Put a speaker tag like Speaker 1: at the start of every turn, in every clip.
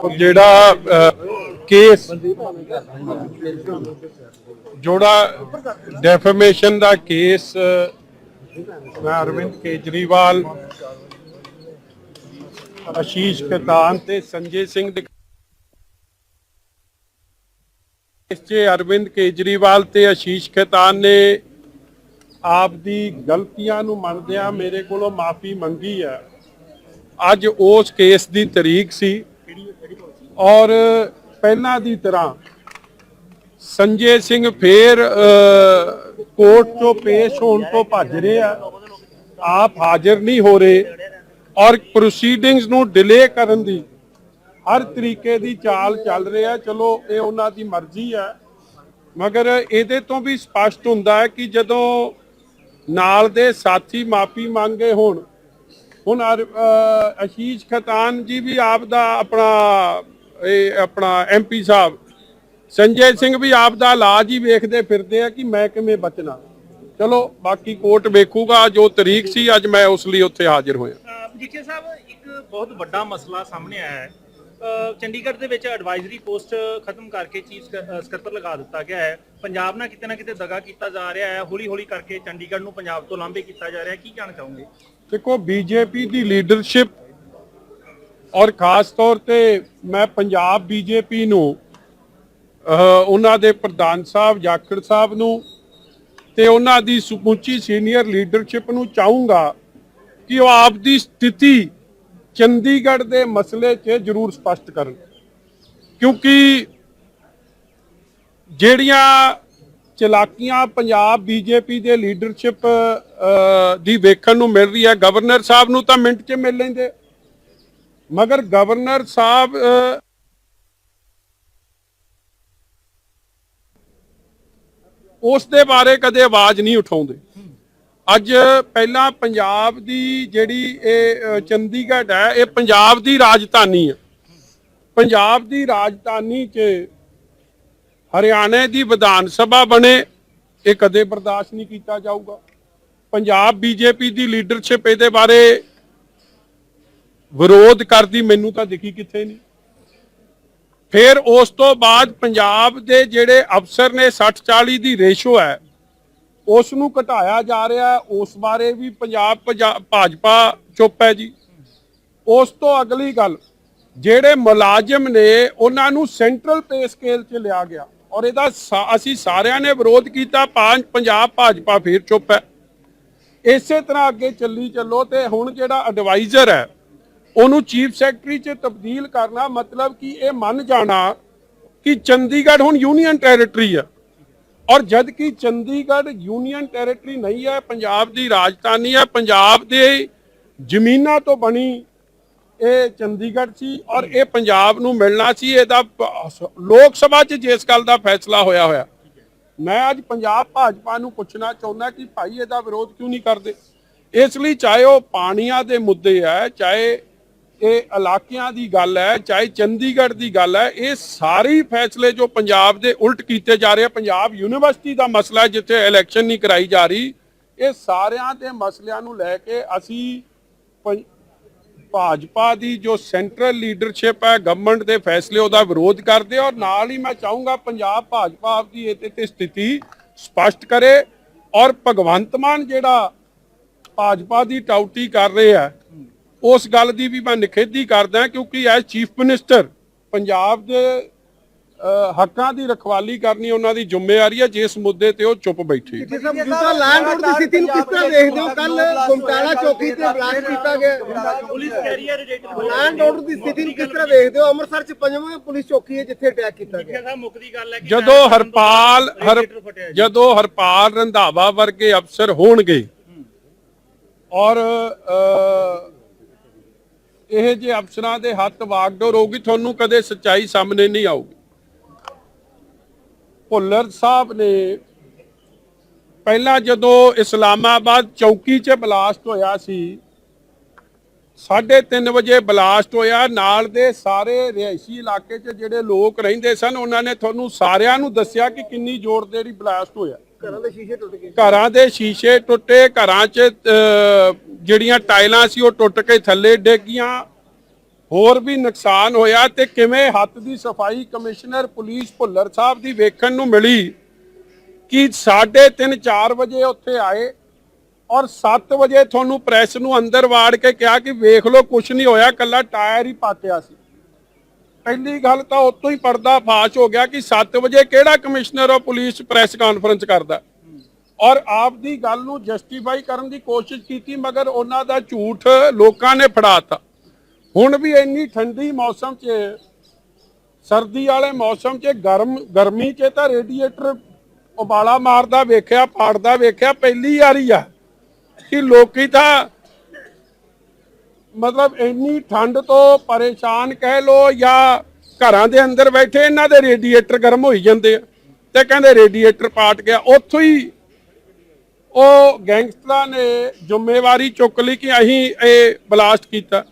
Speaker 1: ਜਿਹੜਾ ਕੇਸ ਜੋੜਾ ਡੈਫੇਮੇਸ਼ਨ ਦਾ ਕੇਸ ਮੈਂ ਅਰਵਿੰਦ ਕੇਜਰੀਵਾਲ ਆਸ਼ੀਸ਼ ਕਤਾਨ ਤੇ ਸੰਜੇ ਸਿੰਘ ਦੇ ਇਸ 'ਚ ਅਰਵਿੰਦ ਕੇਜਰੀਵਾਲ ਤੇ ਅਸ਼ੀਸ਼ ਖੇਤਾਨ ਨੇ ਆਪ ਦੀ ਗਲਤੀਆਂ ਨੂੰ ਮੰਨਦਿਆਂ ਮੇਰੇ ਕੋਲੋਂ ਮਾਫੀ ਮੰਗੀ ਹੈ। ਅੱਜ ਉਸ ਕੇਸ ਦੀ ਤਰੀਕ ਸੀ। ਔਰ ਪਹਿਲਾਂ ਦੀ ਤਰ੍ਹਾਂ ਸੰਜੇ ਸਿੰਘ ਫੇਰ ਕੋਰਟ ਤੋਂ ਪੇਸ਼ ਹੋਣ ਤੋਂ ਭੱਜ ਰਹੇ ਆ। ਆਪ ਹਾਜ਼ਰ ਨਹੀਂ ਹੋ ਰਹੇ ਔਰ ਪ੍ਰੋਸੀਡਿੰਗਸ ਨੂੰ ਡਿਲੇ ਕਰਨ ਦੀ ਹਰ ਤਰੀਕੇ ਦੀ ਚਾਲ ਚੱਲ ਰਿਹਾ ਚਲੋ, ਇਹ ਉਹਨਾਂ ਦੀ ਮਰਜ਼ੀ ਹੈ ਮਗਰ ਇਹਦੇ ਤੋਂ ਵੀ ਸਪਸ਼ਟ ਹੁੰਦਾ ਹੈ ਕਿ ਜਦੋਂ ਨਾਲ ਦੇ ਸਾਥੀ ਮਾਫੀ ਮੰਗੇ ਹੋਣ ਹੁਣ ਅਰ- ਖਤਾਨ ਜੀ ਵੀ ਆਪ ਦਾ ਆਪਣਾ ਇਹ ਆਪਣਾ ਐਮਪੀ ਸਾਹਿਬ, ਸੰਜੇ ਸਿੰਘ ਵੀ ਆਪ ਦਾ ਇਲਾਜ ਹੀ ਵੇਖਦੇ ਫਿਰਦੇ ਆ ਕਿ ਮੈਂ ਕਿਵੇਂ ਬਚਣਾ। ਚਲੋ, ਬਾਕੀ ਕੋਰਟ ਵੇਖੂਗਾ, ਜੋ ਤਰੀਕ ਸੀ, ਅੱਜ ਮੈਂ ਉਸ ਲਈ ਉੱਥੇ ਹਾਜ਼ਰ ਹੋਇਆ।
Speaker 2: ਅਹ ਸਾਹਿਬ, ਇੱਕ ਬਹੁਤ ਵੱਡਾ ਮਸਲਾ ਸਾਹਮਣੇ ਆਇਆ ਹੈ। ਚੰਡੀਗੜ੍ਹ ਦੇ ਵਿੱਚ ਐਡਵਾਈਜ਼ਰੀ ਪੋਸਟ ਖਤਮ ਕਰਕੇ ਚੀਫ ਸਕੱਤਰ ਲਗਾ ਦਿੱਤਾ ਗਿਆ ਹੈ। ਪੰਜਾਬ ਨਾਲ ਕਿਤੇ ਨਾ ਕਿਤੇ ਦਗਾ ਕੀਤਾ ਜਾ ਰਿਹਾ ਹੈ। ਹੌਲੀ ਹੌਲੀ ਕਰਕੇ ਚੰਡੀਗੜ੍ਹ ਨੂੰ ਪੰਜਾਬ ਤੋਂ ਲਾਂਭੇ ਕੀਤਾ ਜਾ ਰਿਹਾ ਹੈ। ਕੀ ਕਹਿਣਾ ਚਾਹੋਗੇ?
Speaker 1: ਦੇਖੋ ਬੀਜੇਪੀ ਦੀ ਲੀਡਰਸ਼ਿਪ ਔਰ ਖਾਸ ਤੌਰ ਤੇ ਮੈਂ ਪੰਜਾਬ ਬੀਜੇਪੀ ਨੂੰ ਉਹਨਾਂ ਦੇ ਪ੍ਰਧਾਨ ਸਾਹਿਬ ਜਾਖੜ ਸਾਹਿਬ ਨੂੰ ਤੇ ਉਹਨਾਂ ਦੀ ਸਮੁੱਚੀ ਸੀਨੀਅਰ ਲੀਡਰਸ਼ਿਪ ਨੂੰ ਚਾਹੂੰਗਾ ਕਿ ਉਹ ਆਪ ਦੀ ਸਥਿਤੀ ਚੰਡੀਗੜ੍ਹ ਦੇ ਮਸਲੇ 'ਚ ਜ਼ਰੂਰ ਸਪਸ਼ਟ ਕਰਨ। ਕਿਉਂਕਿ ਜਿਹੜੀਆਂ ਚਲਾਕੀਆਂ ਪੰਜਾਬ ਬੀਜੇਪੀ ਦੇ ਲੀਡਰਸ਼ਿਪ ਦੀ ਵੇਖਣ ਨੂੰ ਮਿਲ ਰਹੀ ਹੈ। ਗਵਰਨਰ ਸਾਹਿਬ ਨੂੰ ਤਾਂ ਮਿੰਟ 'ਚ ਮਿਲ ਲੈਂਦੇ। ਮਗਰ ਗਵਰਨਰ ਸਾਹਿਬ ਉਸ ਦੇ ਬਾਰੇ ਕਦੇ ਆਵਾਜ਼ ਨਹੀਂ ਉਠਾਉਂਦੇ। ਅੱਜ ਪਹਿਲਾਂ ਪੰਜਾਬ ਦੀ ਜਿਹੜੀ ਇਹ ਚੰਡੀਗੜ੍ਹ ਹੈ, ਇਹ ਪੰਜਾਬ ਦੀ ਰਾਜਧਾਨੀ ਹੈ। ਪੰਜਾਬ ਦੀ ਰਾਜਧਾਨੀ 'ਚ ਹਰਿਆਣੇ ਦੀ ਵਿਧਾਨ ਸਭਾ ਬਣੇ, ਇਹ ਕਦੇ ਬਰਦਾਸ਼ਤ ਨਹੀਂ ਕੀਤਾ ਜਾਊਗਾ। ਪੰਜਾਬ ਬੀਜੇਪੀ ਦੀ ਲੀਡਰਸ਼ਿਪ ਇਹਦੇ ਬਾਰੇ ਵਿਰੋਧ ਕਰਦੀ, ਮੈਨੂੰ ਤਾਂ ਦਿਖੀ ਕਿੱਥੇ ਨਹੀਂ। ਫਿਰ ਉਸ ਤੋਂ ਬਾਅਦ ਪੰਜਾਬ ਦੇ ਜਿਹੜੇ ਅਫਸਰ ਨੇ 60 40 ਦੀ ਰੇਸ਼ੋ ਹੈ ਉਸ ਨੂੰ ਘਟਾਇਆ ਜਾ ਰਿਹਾ ਉਸ ਬਾਰੇ ਵੀ ਪੰਜਾਬ ਪੰਜਾ- ਭਾਜਪਾ ਚੁੱਪ ਹੈ ਜੀ। ਉਸ ਤੋਂ ਅਗਲੀ ਗੱਲ, ਜਿਹੜੇ ਮੁਲਾਜ਼ਮ ਨੇ, ਉਹਨਾਂ ਨੂੰ ਸੈਂਟਰਲ ਪੇ ਸਕੇਲ 'ਚ ਲਿਆ ਗਿਆ। ਔਰ ਇਹਦਾ ਸਾ- ਅਸੀਂ ਸਾਰਿਆਂ ਨੇ ਵਿਰੋਧ ਕੀਤਾ ਪੰਜ ਪੰਜਾਬ ਭਾਜਪਾ ਫਿਰ ਚੁੱਪ ਹੈ। ਇਸੇ ਤਰ੍ਹਾਂ ਅੱਗੇ ਚੱਲੀ ਚੱਲੋ ਤੇ ਹੁਣ ਜਿਹੜਾ ਐਡਵਾਈਜ਼ਰ ਹੈ, ਉਹਨੂੰ ਚੀਫ ਸੈਕਟਰੀ 'ਚ ਤਬਦੀਲ ਕਰਨਾ ਮਤਲਬ ਕਿ ਇਹ ਮੰਨ ਜਾਣਾ ਕਿ ਚੰਡੀਗੜ੍ਹ ਹੁਣ ਯੂਨੀਅਨ ਟੈਰੀਟਰੀ ਹੈ। ਔਰ ਜਦ ਕਿ ਚੰਡੀਗੜ੍ਹ ਯੂਨੀਅਨ ਟੈਰੀਟਰੀ ਨਹੀਂ ਹੈ, ਪੰਜਾਬ ਦੀ ਰਾਜਧਾਨੀ ਹੈ, ਪੰਜਾਬ ਦੇ ਜ਼ਮੀਨਾਂ ਤੋਂ ਬਣੀ ਇਹ ਚੰਡੀਗੜ੍ਹ ਸੀ ਔਰ ਇਹ ਪੰਜਾਬ ਨੂੰ ਮਿਲਣਾ ਸੀ, ਇਹਦਾ ਲੋਕ ਸਭਾ 'ਚ ਜਿਸ ਗੱਲ ਦਾ ਫੈਸਲਾ ਹੋਇਆ ਹੋਇਆ। ਮੈਂ ਅੱਜ ਪੰਜਾਬ ਭਾਜਪਾ ਨੂੰ ਪੁੱਛਣਾ ਚਾਹੁੰਦਾ ਕਿ ਭਾਈ ਇਹਦਾ ਵਿਰੋਧ ਕਿਉਂ ਨਹੀਂ ਕਰਦੇ? ਇਸ ਲਈ ਚਾਹੇ ਉਹ ਪਾਣੀਆਂ ਦੇ ਮੁੱਦੇ ਹੈ, ਚਾਹੇ ਇਹ ਇਲਾਕਿਆਂ ਦੀ ਗੱਲ ਹੈ, ਚਾਹੇ ਚੰਡੀਗੜ੍ਹ ਦੀ ਗੱਲ ਹੈ, ਇਹ ਸਾਰੇ ਫੈਸਲੇ ਜੋ ਪੰਜਾਬ ਦੇ ਉਲਟ ਕੀਤੇ ਜਾ ਰਹੇ ਆ, ਪੰਜਾਬ ਯੂਨੀਵਰਸਿਟੀ ਦਾ ਮਸਲਾ ਜਿੱਥੇ ਇਲੈਕਸ਼ਨ ਨਹੀਂ ਕਰਾਈ ਜਾ ਰਹੀ, ਇਹ ਸਾਰਿਆਂ ਦੇ ਮਸਲਿਆਂ ਨੂੰ ਲੈ ਕੇ ਅਸੀਂ ਪੰ- ਭਾਜਪਾ ਦੀ ਜੋ ਸੈਂਟਰਲ ਲੀਡਰਸ਼ਿਪ ਹੈ ਗਵਰਨਮੈਂਟ ਦੇ ਫੈਸਲੇ, ਉਹਦਾ ਵਿਰੋਧ ਕਰਦੇ ਔਰ ਨਾਲ ਹੀ ਮੈਂ ਚਾਹੂੰਗਾ ਪੰਜਾਬ ਭਾਜਪਾ ਆਪਦੀ ਇਹਦੇ ਤੇ ਸਥਿਤੀ ਸਪਸ਼ਟ ਕਰੇ ਔਰ ਭਗਵੰਤ ਮਾਨ ਜਿਹੜਾ ਭਾਜਪਾ ਦੀ ਟਾਊਟੀ ਕਰ ਰਿਹਾ ਆ, ਉਸ ਗੱਲ ਦੀ ਵੀ ਮੈਂ ਨਿਖੇਧੀ ਕਰਦਾ ਕਿਉਂਕਿ ਐਜ਼ ਚੀਫ ਮਿਨਿਸਟਰ ਪੰਜਾਬ ਦੇ ਹੱਕਾਂ ਦੀ ਰਖਵਾਲੀ ਕਰਨੀ ਉਹਨਾਂ ਦੀ ਜ਼ਿੰਮੇਵਾਰੀ ਹੈ ਜਿਸ ਮੁੱਦੇ ਤੇ ਉਹ ਚੁੱਪ ਬੈਠੇ
Speaker 3: ਜਿਸ ਮੌਜੂਦਾ ਲੈਂਡ ਰੋਡ ਦੀ ਸਥਿਤੀ ਨੂੰ ਕਿਸ ਤਰ੍ਹਾਂ ਦੇਖਦੇ ਹੋ? ਕੱਲ ਗੁਮਟਾਲਾ ਚੌਕੀ ਤੇ ਬਲਾਸਟ ਕੀਤਾ ਗਿਆ।
Speaker 2: ਪੁਲਿਸ ਕੈਰੀਅਰ ਰੇਟਡ
Speaker 3: ਲੈਂਡ ਰੋਡ ਦੀ ਸਥਿਤੀ ਨੂੰ ਕਿਸ ਤਰ੍ਹਾਂ ਦੇਖਦੇ ਹੋ? ਅੰਮ੍ਰਿਤਸਰ ਚ ਪੰਜਵਾਂ ਪੁਲਿਸ ਚੌਕੀ ਹੈ ਜਿੱਥੇ ਅਟੈਕ ਕੀਤਾ ਗਿਆ।
Speaker 2: ਸਾਹਿਬ ਮੁੱਕਦੀ ਗੱਲ ਹੈ ਕਿ
Speaker 1: ਜਦੋਂ ਹਰਪਾਲ। ਜਦੋਂ ਹਰਪਾਲ ਰੰਧਾਵਾ ਵਰਗੇ ਅਫਸਰ ਹੋਣਗੇ ਔਰ ਇਹ ਜੇ ਅਫਸਰਾਂ ਦੇ ਹੱਥ ਵਾਗਡੋਰ ਹੋਊਗੀ ਤੁਹਾਨੂੰ ਕਦੇ ਸੱਚਾਈ ਸਾਹਮਣੇ ਨਹੀਂ ਆਊਗੀ। ਭੁੱਲਰ ਸਾਹਿਬ ਨੇ ਪਹਿਲਾਂ ਜਦੋਂ ਇਸਲਾਮਾਬਾਦ ਚੌਕੀ 'ਚ ਬਲਾਸਟ ਹੋਇਆ ਸੀ 3:30 ਵਜੇ ਬਲਾਸਟ ਹੋਇਆ। ਨਾਲ ਦੇ ਸਾਰੇ ਰਿਹਾਇਸ਼ੀ ਇਲਾਕੇ 'ਚ ਜਿਹੜੇ ਲੋਕ ਰਹਿੰਦੇ ਸਨ ਉਹਨਾਂ ਨੇ ਤੁਹਾਨੂੰ ਸਾਰਿਆਂ ਨੂੰ ਦੱਸਿਆ ਕਿ ਕਿੰਨੀ ਜ਼ੋਰ ਦੇਰੀ ਬਲਾਸਟ ਹੋਇਆ।
Speaker 3: ਘਰਾਂ ਦੇ ਸ਼ੀਸ਼ੇ ਟੁੱਟ ਗਏ।
Speaker 1: ਘਰਾਂ ਦੇ ਸ਼ੀਸ਼ੇ ਟੁੱਟੇ ਘਰਾਂ 'ਚ ਜਿਹੜੀਆਂ ਟਾਈਲਾਂ ਸੀ ਉਹ ਟੁੱਟ ਕੇ ਥੱਲੇ ਡਿੱਗ ਗਈਆਂ। ਹੋਰ ਵੀ ਨੁਕਸਾਨ ਹੋਇਆ ਤੇ ਕਿਵੇਂ ਹੱਥ ਦੀ ਸਫ਼ਾਈ ਕਮਿਸ਼ਨਰ ਪੁਲਿਸ ਭੁੱਲਰ ਸਾਹਿਬ ਦੀ ਵੇਖਣ ਨੂੰ ਮਿਲੀ ਕਿ 3:30 4 ਵਜੇ ਉੱਥੇ ਆਏ ਔਰ 7 ਵਜੇ ਤੁਹਾਨੂੰ ਪ੍ਰੈਸ ਨੂੰ ਅੰਦਰ ਵਾੜ ਕੇ ਕਿਹਾ ਕਿ ਵੇਖ ਲਓ ਕੁਝ ਨਹੀਂ ਹੋਇਆ ਕੱਲਾ ਟਾਇਰ ਹੀ ਪਾਟਿਆ ਸੀ। ਪਹਿਲੀ ਗੱਲ ਤਾਂ ਉਤੋਂ ਹੀ ਪਰਦਾ ਫਾਸ਼ ਹੋ ਗਿਆ ਕਿ 7 ਵਜੇ ਕਿਹੜਾ commissioner of police press conference ਕਰਦਾ। ਔਰ ਆਪ ਦੀ ਗੱਲ ਨੂੰ ਜਸਟੀਫਾਈ ਕਰਨ ਦੀ ਕੋਸ਼ਿਸ਼ ਕੀਤੀ, ਮਗਰ ਉਹਨਾਂ ਦਾ ਝੂਠ ਲੋਕਾਂ ਨੇ ਫੜਾਤਾ। ਹੁਣ ਵੀ ਇੰਨੀ ਠੰਡੀ ਮੌਸਮ 'ਚ, ਸਰਦੀ ਵਾਲੇ ਮੌਸਮ 'ਚ, ਗਰਮ, ਗਰਮੀ 'ਚ ਤਾਂ ਰੇਡੀਏਟਰ ਉਬਾਲਾ ਮਾਰਦਾ ਵੇਖਿਆ, ਪਾੜਦਾ ਵੇਖਿਆ, ਪਹਿਲੀ ਵਾਰੀ ਆ ਕਿ ਲੋਕੀ ਤਾਂ ਮਤਲਬ ਇੰਨੀ ਠੰਡ ਤੋਂ ਪਰੇਸ਼ਾਨ ਕਹਿ ਲੋ ਜਾਂ ਘਰਾਂ ਦੇ ਅੰਦਰ ਬੈਠੇ ਇਹਨਾਂ ਦੇ ਰੇਡੀਏਟਰ ਗਰਮ ਹੋਈ ਜਾਂਦੇ ਆ ਤੇ ਕਹਿੰਦੇ ਰੇਡੀਏਟਰ ਪਾਟ ਗਿਆ। ਉੱਥੋਂ ਹੀ ਉਹ ਗੈਂਗਸਟਰਾਂ ਨੇ ਜ਼ਿੰਮੇਵਾਰੀ ਚੁੱਕ ਲਈ ਕਿ ਅਸੀਂ ਇਹ ਬਲਾਸਟ ਕੀਤਾ।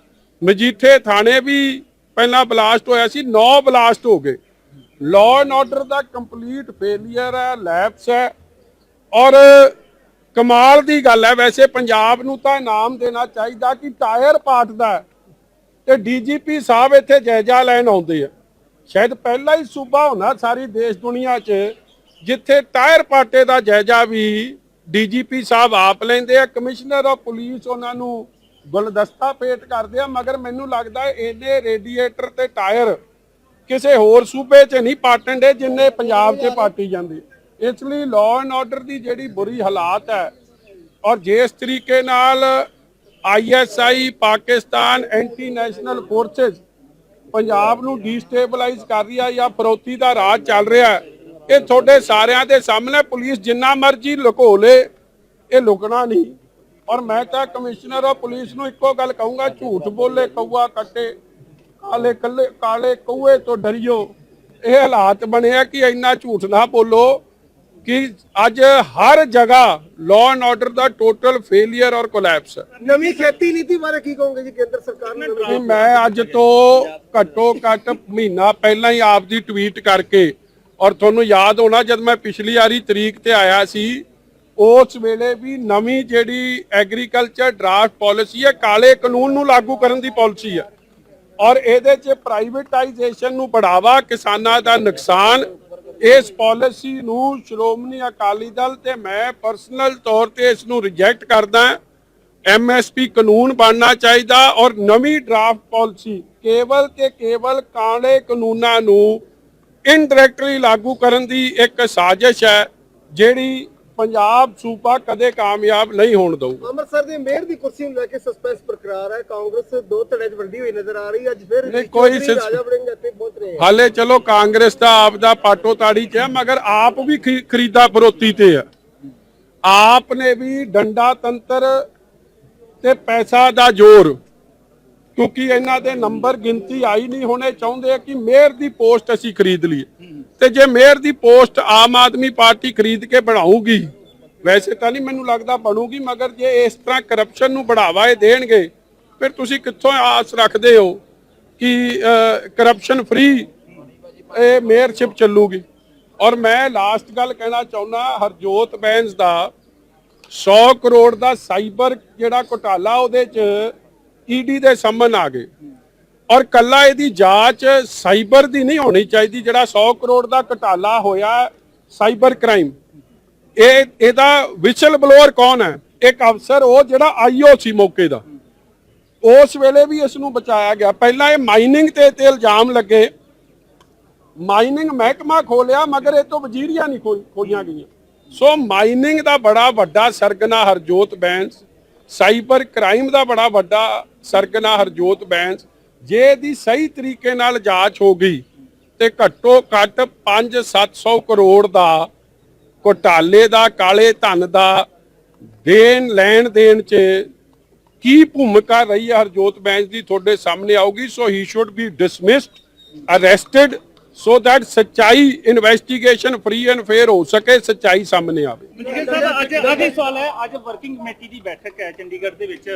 Speaker 1: ਮਜੀਠੇ ਥਾਣੇ ਵੀ ਪਹਿਲਾਂ ਬਲਾਸਟ ਹੋਇਆ ਸੀ 9 ਬਲਾਸਟ ਹੋ ਗਏ। ਲਾਅ ਐਂਡ ਆਰਡਰ ਦਾ ਕੰਪਲੀਟ ਫੇਲਿਅਰ ਹੈ ਲੈਪਸ ਹੈ। ਔਰ ਕਮਾਲ ਦੀ ਗੱਲ ਹੈ, ਵੈਸੇ ਪੰਜਾਬ ਨੂੰ ਤਾਂ ਇਨਾਮ ਦੇਣਾ ਚਾਹੀਦਾ ਕਿ ਟਾਇਰ ਪਾਟਦਾ ਹੈ। ਤੇ ਡੀਜੀਪੀ ਸਾਹਿਬ ਇੱਥੇ ਜਾਇਜ਼ਾ ਲੈਣ ਆਉਂਦੇ ਆ। ਸ਼ਾਇਦ ਪਹਿਲਾ ਹੀ ਸੂਬਾ ਹੋਣਾ ਸਾਰੀ ਦੇਸ਼ ਦੁਨੀਆ 'ਚ, ਜਿੱਥੇ ਟਾਇਰ ਪਾਟੇ ਦਾ ਜਾਇਜ਼ਾ ਵੀ ਡੀਜੀਪੀ ਸਾਹਿਬ ਆਪ ਲੈਂਦੇ ਆ, ਕਮਿਸ਼ਨਰ ਆਫ ਪੁਲਿਸ ਉਹਨਾਂ ਨੂੰ ਗੁਲਦਸਤਾ ਭੇਟ ਕਰਦੇ ਆ, ਮਗਰ ਮੈਨੂੰ ਲੱਗਦਾ ਹੈ ਇਹਨੇ ਰੇਡੀਏਟਰ ਤੇ ਟਾਇਰ ਕਿਸੇ ਹੋਰ ਸੂਬੇ 'ਚ ਨਹੀਂ ਪਾਟਣ ਦੇ, ਜਿੰਨੇ ਪੰਜਾਬ 'ਚ ਪਾਟੀ ਜਾਂਦੇ। ਇਸ ਲਈ ਲਾਅ ਐਂਡ ਆਰਡਰ ਦੀ ਜਿਹੜੀ ਬੁਰੀ ਹਾਲਾਤ ਹੈ, ਔਰ ਜਿਸ ਤਰੀਕੇ ਨਾਲ ISI Pakistan anti national forces Punjab ਨੂੰ ਡੀਸਟੇਬਲਾਈਜ਼ ਕਰ ਰਹੀ ਆ ਜਾਂ ਫਰੋਤੀ ਦਾ ਰਾਜ ਚੱਲ ਰਿਹਾ ਇਹ ਤੁਹਾਡੇ ਸਾਰਿਆਂ ਦੇ ਸਾਹਮਣੇ ਪੁਲਿਸ ਜਿੰਨਾ ਮਰਜ਼ੀ ਲੁਕੋ ਲੇ ਇਹ ਲੁਕਣਾ ਨਹੀਂ। ਔਰ ਮੈਂ ਤਾਂ ਕਮਿਸ਼ਨਰ ਆਫ ਪੁਲਿਸ ਨੂੰ ਇੱਕੋ ਗੱਲ ਕਹੂੰਗਾ ਝੂਠ ਬੋਲੇ ਕਊਆ ਕੱਟੇ ਕਾਲੇ ਕੱਲੇ ਕਾਲੇ ਕਊਏ ਤੋਂ ਡਰਿਓ। ਇਹ ਹਾਲਾਤ ਬਣਿਆ ਕਿ ਇੰਨਾ ਝੂਠ ਨਾ ਬੋਲੋ ਕਿ ਅੱਜ ਹਰ ਜਗ੍ਹਾ ਲਾਅ ਐਂਡ ਆਰਡਰ ਦਾ ਟੋਟਲ ਫੇਲਿਅਰ ਔਰ ਕੋਲੈਪਸ
Speaker 3: ਨਵੀਂ ਖੇਤੀ ਨੀਤੀ ਬਾਰੇ ਕੀ ਕਹੋਗੇ ਜੀ ਕੇਂਦਰ ਸਰਕਾਰ ਨੇ?
Speaker 1: ਮੈਂ ਅੱਜ ਤੋਂ ਘੱਟੋ ਘੱਟ ਮਹੀਨਾ ਪਹਿਲਾਂ ਹੀ ਆਪ ਦੀ ਟਵੀਟ ਕਰਕੇ ਔਰ ਤੁਹਾਨੂੰ ਯਾਦ ਹੋਣਾ ਜਦ ਮੈਂ ਪਿਛਲੀ ਵਾਰੀ ਤਰੀਕ ਤੇ ਆਇਆ ਸੀ ਉਸ ਵੇਲੇ ਵੀ ਨਵੀਂ ਜਿਹੜੀ ਐਗਰੀਕਲਚਰ ਡਰਾਫਟ ਪਾਲਿਸੀ ਹੈ, ਕਾਲੇ ਕਾਨੂੰਨ ਨੂੰ ਲਾਗੂ ਕਰਨ ਦੀ ਪਾਲਿਸੀ ਹੈ। ਔਰ ਇਹਦੇ 'ਚ ਪ੍ਰਾਈਵੇਟਾਈਜੇਸ਼ਨ ਨੂੰ ਬੜਾਵਾ ਕਿਸਾਨਾਂ ਦਾ ਨੁਕਸਾਨ। ਇਸ ਪਾਲਿਸੀ ਨੂੰ ਸ਼੍ਰੋਮਣੀ ਅਕਾਲੀ ਦਲ ਤੇ ਮੈਂ ਪਰਸਨਲ ਤੌਰ ਤੇ ਇਸ ਨੂੰ ਰਿਜੈਕਟ ਕਰਦਾ ਐਮਐਸਪੀ ਕਾਨੂੰਨ ਬਣਨਾ ਚਾਹੀਦਾ ਔਰ ਨਵੀਂ ਡਰਾਫਟ ਪਾਲਿਸੀ ਕੇਵਲ ਤੇ ਕੇਵਲ ਕਾਲੇ ਕਾਨੂੰਨਾਂ ਨੂੰ ਇਨਡਾਇਰੈਕਟਲੀ ਲਾਗੂ ਕਰਨ ਦੀ ਇੱਕ ਸਾਜ਼ਿਸ਼ ਹੈ, ਜਿਹੜੀ ਪੰਜਾਬ ਸੂਬਾ ਕਦੇ ਕਾਮਯਾਬ ਨਹੀਂ ਹੋਣ ਦਊਗਾ।
Speaker 3: ਅੰਮ੍ਰਿਤਸਰ ਦੇ ਮੇਅਰ ਦੀ ਕੁਰਸੀ ਨੂੰ ਲੈ ਕੇ ਸਸਪੈਂਸ ਬਰਕਰਾਰ ਹੈ। ਕਾਂਗਰਸ ਦੋ ਧੜਿਆਂ 'ਚ ਵੰਡੀ ਹੋਈ ਨਜ਼ਰ ਆ ਰਹੀ ਅੱਜ ਫਿਰ
Speaker 1: ਨਹੀਂ, ਕੋਈ
Speaker 3: ਰਾਜਾ ਵੜਿੰਗ ਇੱਥੇ ਪਹੁੰਚ ਰਹੇ
Speaker 1: ਹਾਲੇ ਚਲੋ ਕਾਂਗਰਸ ਦਾ ਆਪ ਦਾ ਪਾਟੋ ਤਾੜੀ ਚ ਹੈ ਮਗਰ ਆਪ ਵੀ ਖਰੀ- ਖਰੀਦਾ ਫਰੋਤੀ ਤੇ ਹੈ। ਆਪ ਨੇ ਵੀ ਡੰਡਾ ਤੰਤਰ ਤੇ ਪੈਸਾ ਦਾ ਜ਼ੋਰ ਕਿਉਂਕਿ ਇਹਨਾਂ ਦੇ ਨੰਬਰ ਗਿਣਤੀ ਆਈ ਨਹੀਂ, ਹੋਣੇ ਚਾਹੁੰਦੇ ਕਿ ਮੇਅਰ ਦੀ ਪੋਸਟ ਅਸੀਂ ਖਰੀਦ ਲਈਏ। ਤੇ ਜੇ ਮੇਅਰ ਦੀ ਪੋਸਟ ਆਮ ਆਦਮੀ ਪਾਰਟੀ ਖਰੀਦ ਕੇ ਬਣਾਊਗੀ, ਵੈਸੇ ਤਾਂ ਨਹੀਂ ਮੈਨੂੰ ਲੱਗਦਾ ਬਣੂਗੀ, ਮਗਰ ਜੇ ਇਸ ਤਰ੍ਹਾਂ ਕਰਪਸ਼ਨ ਨੂੰ ਬੜਾਵਾ ਇਹ ਦੇਣਗੇ, ਫਿਰ ਤੁਸੀਂ ਕਿੱਥੋਂ ਆਸ ਰੱਖਦੇ ਹੋ ਕਿ ਕਰਪਸ਼ਨ ਫ੍ਰੀ ਇਹ ਮੇਅਰਸ਼ਿਪ ਚੱਲੂਗੀ? ਔਰ ਮੈਂ ਲਾਸਟ ਗੱਲ ਕਹਿਣਾ ਚਾਹੁੰਦਾ, ਹਰਜੋਤ ਬੈਂਸ ਦਾ 100 ਕਰੋੜ ਦਾ ਸਾਈਬਰ ਜਿਹੜਾ ਘੁਟਾਲਾ ਉਹਦੇ ਚ ਈਡੀ ਦੇ ਸੰਮਨ ਆ ਗਏ। ਔਰ ਕੱਲਾ ਇਹਦੀ ਜਾਂਚ ਸਾਈਬਰ ਦੀ ਨਹੀਂ ਹੋਣੀ ਚਾਹੀਦੀ, ਜਿਹੜਾ 100 ਕਰੋੜ ਦਾ ਘਟਾਲਾ ਹੋਇਆ ਸਾਈਬਰ ਕ੍ਰਾਈਮ। ਇਹ, ਇਹਦਾ ਵਿਸ਼ਲ ਬਲੋਅਰ ਕੌਣ ਹੈ? ਇੱਕ ਅਫਸਰ, ਉਹ ਜਿਹੜਾ ਆਈਓ ਸੀ ਮੌਕੇ ਦਾ। ਉਸ ਵੇਲੇ ਵੀ ਇਸ ਨੂੰ ਬਚਾਇਆ ਗਿਆ। ਪਹਿਲਾਂ ਇਹ ਮਾਈਨਿੰਗ ਤੇ ਤੇ ਇਲਜ਼ਾਮ ਲੱਗੇ। ਮਾਈਨਿੰਗ ਮਹਿਕਮਾ ਖੋਲਿਆ, ਮਗਰ ਇਹ ਤੋਂ ਵਜ਼ੀਰੀਆਂ ਨਹੀਂ ਖੋਲ- ਖੋਲੀਆਂ ਗਈਆਂ। ਸੋ ਮਾਈਨਿੰਗ ਦਾ ਬੜਾ ਵੱਡਾ ਸਰਗਨਾ ਹਰਜੋਤ ਬੈਂਸ, ਸਾਈਬਰ ਕ੍ਰਾਈਮ ਦਾ ਬੜਾ ਵੱਡਾ ਸਰਗਨਾ ਹਰਜੋਤ ਬੈਂਸ, ਜੇ ਦੀ ਸਹੀ ਤਰੀਕੇ ਨਾਲ ਜਾਂਚ ਹੋ ਗਈ ਤੇ ਘੱਟੋ ਘੱਟ 5-700 ਕਰੋੜ ਦਾ ਘੁਟਾਲੇ ਦਾ, ਕਾਲੇ ਧਨ ਦਾ ਦੇਣ, ਲੈਣ ਦੇਣ ਚ ਕੀ ਭੂਮਿਕਾ ਰਹੀ ਹੈ ਹਰਜੋਤ ਬੈਂਸ ਦੀ? ਤੁਹਾਡੇ ਸਾਹਮਣੇ ਆਊਗੀ, so he should be dismissed arrested so that ਸੱਚਾਈ ਇਨਵੈਸਟੀਗੇਸ਼ਨ ਫ੍ਰੀ ਐਂਡ ਫੇਅਰ ਹੋ ਸਕੇ ਸੱਚਾਈ ਸਾਹਮਣੇ ਆਵੇ।
Speaker 2: ਮਨਜੀਤ ਸਾਹਿਬ ਅੱਜ ਅੱਜ ਸਵਾਲ ਹੈ ਅੱਜ ਵਰਕਿੰਗ ਕਮੇਟੀ ਦੀ ਬੈਠਕ ਹੈ ਚੰਡੀਗੜ੍ਹ ਦੇ ਵਿੱਚ।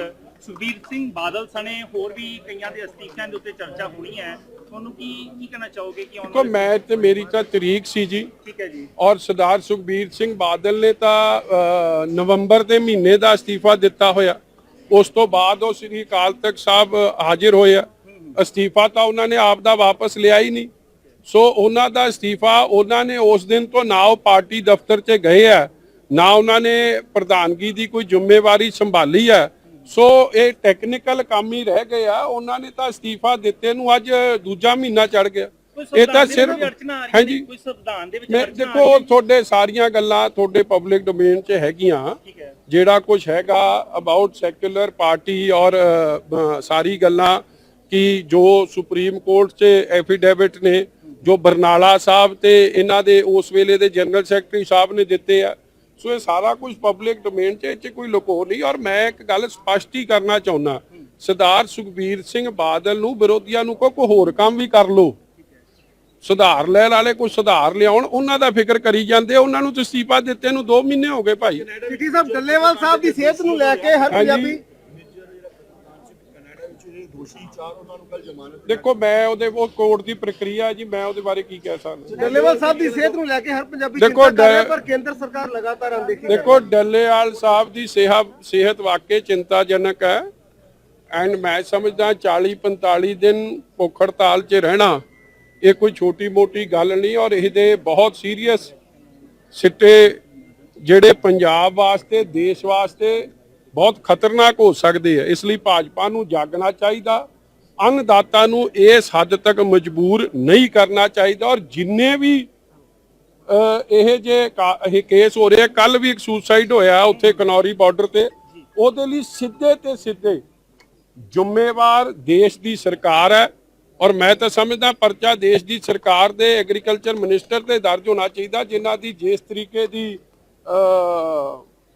Speaker 2: ਸੁਖਬੀਰ ਸਿੰਘ ਬਾਦਲ ਸਣੇ ਹੋਰ ਵੀ ਕਈਆਂ ਦੇ ਅਸਤੀਫਿਆਂ ਦੇ ਉੱਤੇ ਚਰਚਾ ਹੋਣੀ ਹੈ। ਤੁਹਾਨੂੰ ਕੀ ਕੀ ਕਹਿਣਾ ਚਾਹੋਗੇ ਕਿ ਆਉਣ
Speaker 1: ਕੋ ਮੈਂ ਤੇ ਮੇਰੀ ਤਾਂ ਤਰੀਕ ਸੀ ਜੀ।
Speaker 2: ਠੀਕ ਹੈ ਜੀ।
Speaker 1: ਔਰ ਸਰਦਾਰ ਸੁਖਬੀਰ ਸਿੰਘ ਬਾਦਲ ਨੇ ਤਾਂ ਨਵੰਬਰ ਦੇ ਮਹੀਨੇ ਦਾ ਅਸਤੀਫਾ ਦਿੱਤਾ ਹੋਇਆ। ਉਸ ਤੋਂ ਬਾਅਦ ਉਹ ਸ੍ਰੀ ਅਕਾਲ ਤਖਤ ਸਾਹਿਬ ਹਾਜ਼ਰ ਹੋਇਆ ਅਸਤੀਫਾ ਤਾਂ ਉਹਨਾਂ ਨੇ ਆਪ ਦਾ ਵਾਪਸ ਲਿਆ ਹੀ ਨਹੀਂ। ਸੋ ਉਹਨਾਂ ਦਾ ਅਸਤੀਫਾ ਉਹਨਾਂ ਨੇ ਉਸ ਦਿਨ ਤੋਂ ਨਾ ਉਹ ਪਾਰਟੀ ਦਫ਼ਤਰ 'ਚ ਗਏ ਆ ਨਾ ਉਹਨਾਂ ਨੇ ਪ੍ਰਧਾਨਗੀ ਦੀ ਕੋਈ ਜ਼ਿੰਮੇਵਾਰੀ ਸੰਭਾਲੀ ਹੈ। ਸੋ ਇਹ ਟੈਕਨੀਕਲ ਕੰਮ ਹੀ ਰਹਿ ਗਏ ਆ ਉਹਨਾਂ ਨੇ ਤਾਂ ਅਸਤੀਫਾ ਦਿੱਤੇ ਨੂੰ ਅੱਜ ਦੂਜਾ ਮਹੀਨਾ ਚੜ ਗਿਆ। ਇਹ ਤਾਂ ਸਿਰਫ
Speaker 2: ਆ
Speaker 1: ਹਾਂਜੀ।
Speaker 2: ਕੋਈ ਸੰਵਿਧਾਨ ਦੇ ਵਿੱਚ
Speaker 1: ਮੈਂ
Speaker 2: ਆ
Speaker 1: ਦੇਖੋ ਤੁਹਾਡੇ ਸਾਰੀਆਂ ਗੱਲਾਂ ਤੁਹਾਡੇ ਪਬਲਿਕ ਡੋਮੇਨ 'ਚ ਹੈਗੀਆਂ। ਜਿਹੜਾ ਕੁਝ ਹੈਗਾ ਅਬਾਊਟ ਸੈਕੂਲਰ ਪਾਰਟੀ ਔਰ ਸਾਰੀ ਗੱਲਾਂ ਕਿ ਜੋ ਸੁਪਰੀਮ ਕੋਰਟ 'ਚ ਐਫੀਡੇਵਿਟ ਨੇ ਜੋ ਬਰਨਾਲਾ ਸਾਹਿਬ ਤੇ ਇਹਨਾਂ ਦੇ ਉਸ ਵੇਲੇ ਦੇ ਜਨਰਲ ਸੈਕਟਰੀ ਸਾਹਿਬ ਨੇ ਦਿੱਤੇ ਆ। ਸੋ ਇਹ ਸਾਰਾ ਕੁਝ ਪਬਲਿਕ ਡੋਮੇਨ 'ਚ ਇਹ 'ਚ ਕੋਈ ਲੁਕੋ ਨਹੀਂ। ਔਰ ਮੈਂ ਇੱਕ ਗੱਲ ਸਪਸ਼ਟ ਹੀ ਕਰਨਾ ਚਾਹੁੰਦਾ ਸਰਦਾਰ ਸੁਖਬੀਰ ਸਿੰਘ ਬਾਦਲ ਨੂੰ ਵਿਰੋਧੀਆਂ ਨੂੰ ਕੋ ਕੋਈ ਹੋਰ ਕੰਮ ਵੀ ਕਰ ਲੋ ਸੁਧਾਰ ਲੈਣ ਵਾਲੇ ਕੋਈ ਸੁਧਾਰ ਲਿਆਉਣ ਉਹਨਾਂ ਦਾ ਫਿਕਰ ਕਰੀ ਜਾਂਦੇ ਉਹਨਾਂ ਨੂੰ ਤਾਂ ਅਸਤੀਫਾ ਦਿੱਤੇ ਨੂੰ 2 ਮਹੀਨੇ ਹੋ ਗਏ ਭਾਈ।
Speaker 3: ਸਿਟੀ ਸਾਹਿਬ ਡੱਲੇਵਾਲ ਸਾਹਿਬ ਦੀ ਸਿਹਤ ਨੂੰ ਲੈ ਕੇ ਹਰ
Speaker 1: ਹਾਂਜੀ।
Speaker 3: ਪੰਜਾਬੀ
Speaker 1: ਦੇਖੋ ਮੈਂ ਉਹਦੇ ਉਹ ਕੋਰਟ ਦੀ ਪ੍ਰਕਿਰਿਆ ਜੀ ਮੈਂ ਉਹਦੇ ਬਾਰੇ ਕੀ ਕਹਿ ਸਕਦਾ
Speaker 3: ਡੱਲੇਵਾਲ ਸਾਹਿਬ ਦੀ ਸਿਹਤ ਨੂੰ ਲੈ ਕੇ ਹਰ ਪੰਜਾਬੀ ਚਿੰਤਾ ਕਰ ਰਿਹਾ ਪਰ ਕੇਂਦਰ ਸਰਕਾਰ ਲਗਾਤਾਰ ਅਣਦੇਖੀ
Speaker 1: ਦੇਖੋ ਡੱਲੇਵਾਲ ਸਾਹਿਬ ਦੀ ਸਿਹਤ ਸਿਹਤ ਵਾਕਈ ਚਿੰਤਾਜਨਕ ਹੈ ਐਂਡ ਮੈਂ ਸਮਝਦਾ 40 45 ਦਿਨ ਭੁੱਖ ਹੜਤਾਲ 'ਚ ਰਹਿਣਾ ਇਹ ਕੋਈ ਛੋਟੀ ਮੋਟੀ ਗੱਲ ਨਹੀਂ ਔਰ ਇਹਦੇ ਬਹੁਤ ਸੀਰੀਅਸ ਸਿੱਟੇ ਜਿਹੜੇ ਪੰਜਾਬ ਵਾਸਤੇ ਦੇਸ਼ ਵਾਸਤੇ ਬਹੁਤ ਖਤਰਨਾਕ ਹੋ ਸਕਦੇ ਆ। ਇਸ ਲਈ ਭਾਜਪਾ ਨੂੰ ਜਾਗਣਾ ਚਾਹੀਦਾ। ਅੰਨਦਾਤਾ ਨੂੰ ਇਸ ਹੱਦ ਤੱਕ ਮਜਬੂਰ ਨਹੀਂ ਕਰਨਾ ਚਾਹੀਦਾ ਔਰ ਜਿੰਨੇ ਵੀ ਇਹ ਜੇ ਇਹ ਕੇਸ ਹੋ ਰਿਹਾ ਕੱਲ ਵੀ ਇੱਕ ਸੁਸਾਈਡ ਹੋਇਆ ਉੱਥੇ ਕਨੌਰੀ ਬਾਰਡਰ ਤੇ। ਉਹਦੇ ਲਈ ਸਿੱਧੇ ਤੇ ਸਿੱਧੇ ਜ਼ਿੰਮੇਵਾਰ ਦੇਸ਼ ਦੀ ਸਰਕਾਰ ਹੈ ਔਰ ਮੈਂ ਤਾਂ ਸਮਝਦਾ ਪਰਚਾ ਦੇਸ਼ ਦੀ ਸਰਕਾਰ ਦੇ ਐਗਰੀਕਲਚਰ ਮਿਨਿਸਟਰ ਤੇ ਦਰਜ ਹੋਣਾ ਚਾਹੀਦਾ, ਜਿਨ੍ਹਾਂ ਦੀ ਜਿਸ ਤਰੀਕੇ ਦੀ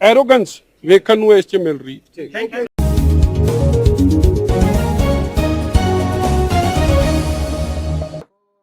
Speaker 1: ਐਰੋਗੈਂਸ ਵੇਖਣ ਨੂੰ ਇਸ 'ਚ ਮਿਲ ਰਹੀ।
Speaker 2: ਥੈਂਕ